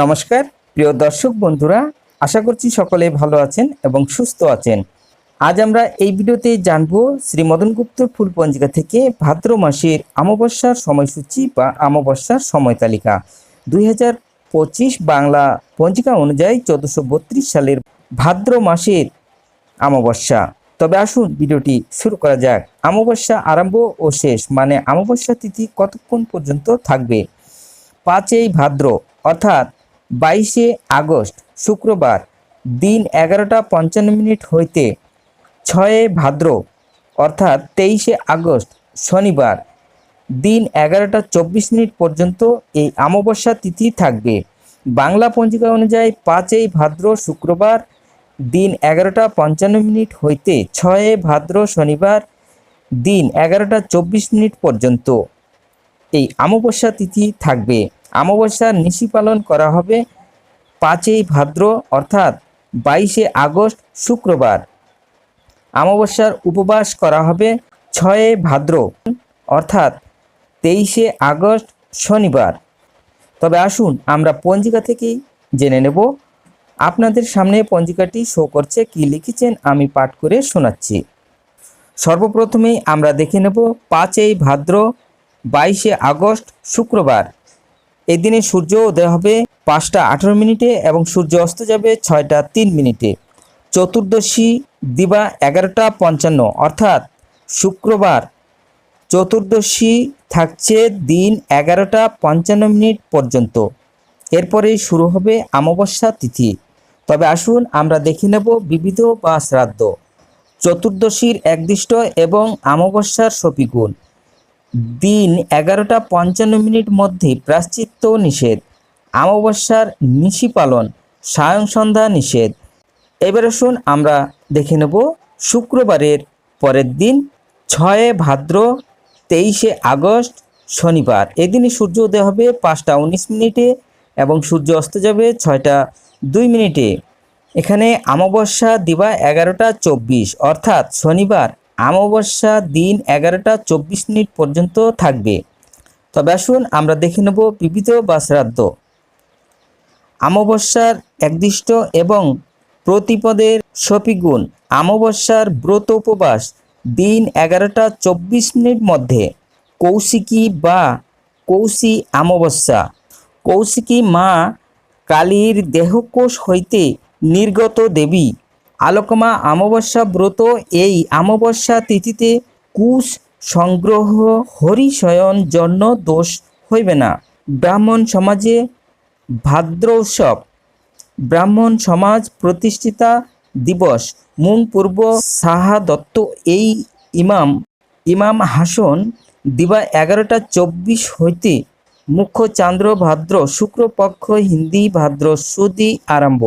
নমস্কার, প্রিয় দর্শক বন্ধুরা, আশা করছি সকলে ভালো আছেন এবং সুস্থ আছেন। আজ আমরা এই ভিডিওতে জানব শ্রী মদন গুপ্ত ফুল পঞ্জিকা থেকে ভাদ্র মাসের অমাবস্যার সময়সূচি বা অমাবস্যার সময় তালিকা। দুই বাংলা পঞ্জিকা অনুযায়ী চোদ্দোশো সালের ভাদ্র মাসের অমাবস্যা। তবে আসুন ভিডিওটি শুরু করা যাক। অমাবস্যা আরম্ভ ও শেষ মানে অমাবস্যা তিথি কতক্ষণ পর্যন্ত থাকবে? পাঁচই ভাদ্র, অর্থাৎ বাইশে আগস্ট, শুক্রবার দিন এগারোটা পঞ্চান্ন মিনিট হইতে ছয়ে ভাদ্র, অর্থাৎ তেইশে আগস্ট, শনিবার দিন এগারোটা চব্বিশ মিনিট পর্যন্ত এই অমাবস্যা তিথি থাকবে। বাংলা পঞ্জিকা অনুযায়ী পাঁচই ভাদ্র, শুক্রবার দিন এগারোটা পঞ্চান্ন মিনিট হইতে ছয়ে ভাদ্র, শনিবার দিন এগারোটা চব্বিশ মিনিট পর্যন্ত এই অমাবস্যা তিথি থাকবে। অমাবস্যার নিশি পালন করা হবে পাঁচই ভাদ্র, অর্থাৎ বাইশে আগস্ট, শুক্রবার। অমাবস্যার উপবাস করা হবে ছয়ে ভাদ্র, অর্থাৎ তেইশে আগস্ট, শনিবার। তবে আসুন আমরা পঞ্জিকা থেকেই জেনে নেব। আপনাদের সামনে পঞ্জিকাটি শো করছে কি লিখেছেন আমি পাঠ করে শোনাচ্ছি। সর্বপ্রথমেই আমরা দেখে নেব পাঁচই ভাদ্র, বাইশে আগস্ট, শুক্রবার। এদিনে সূর্য উদয় হবে পাঁচটা আঠারো মিনিটে এবং সূর্য অস্ত যাবে ছয়টা তিন মিনিটে। চতুর্দশী দিবা এগারোটা পঞ্চান্ন, অর্থাৎ শুক্রবার। চতুর্দশী থাকছে দিন এগারোটা পঞ্চান্ন মিনিট পর্যন্ত। এরপরেই শুরু হবে অমাবস্যা তিথি। তবে আসুন আমরা দেখে নেব বিবিধ বা শ্রাদ্ধ। চতুর্দশীর একদিষ্ট এবং অমাবস্যার সপিগুণ। দিন এগারোটা পঞ্চান্ন মিনিট মধ্যে প্রাশ্চিত্য নিষেধ, অমাবস্যার নিশি পালন, সায়ং সন্ধ্যা নিষেধ। এবার আসুন আমরা দেখে নেব শুক্রবারের পরের দিন, ছয়ে ভাদ্র তেইশে আগস্ট, শনিবার। এদিনে সূর্য উদয় হবে পাঁচটা উনিশ মিনিটে এবং সূর্য অস্ত যাবে ছয়টা দুই মিনিটে। এখানে অমাবস্যা দিবা এগারোটা চব্বিশ, অর্থাৎ শনিবার অমাবস্যা দিন এগারোটা চব্বিশ মিনিট পর্যন্ত থাকবে। তবে আসুন আমরা দেখে নেব বিবিধ বা শ্রাদ্ধ। অমাবস্যার একদিষ্ট এবং প্রতিপদের সপিগুণ। অমাবস্যার ব্রত উপবাস দিন এগারোটা চব্বিশ মিনিট মধ্যে। কৌশিকী বা কৌশি অমাবস্যা। কৌশিকী মা কালীর দেহকোষ হইতে নির্গত দেবী। আলোকমা অমাবস্যা ব্রত, এই অমাবস্যা তিথিতে কুশ সংগ্রহ হরিশয়ন জন্য দোষ হইবে না। ব্রাহ্মণ সমাজে ভাদ্র উৎসব, ব্রাহ্মণ সমাজ প্রতিষ্ঠিতা দিবস মুং পূর্ব সাহা দত্ত এই ইমাম ইমাম হাসন দিবা এগারোটা চব্বিশ হইতে মুখ্য চান্দ্র ভাদ্র শুক্রপক্ষ হিন্দি ভাদ্র সুদি আরম্ভ।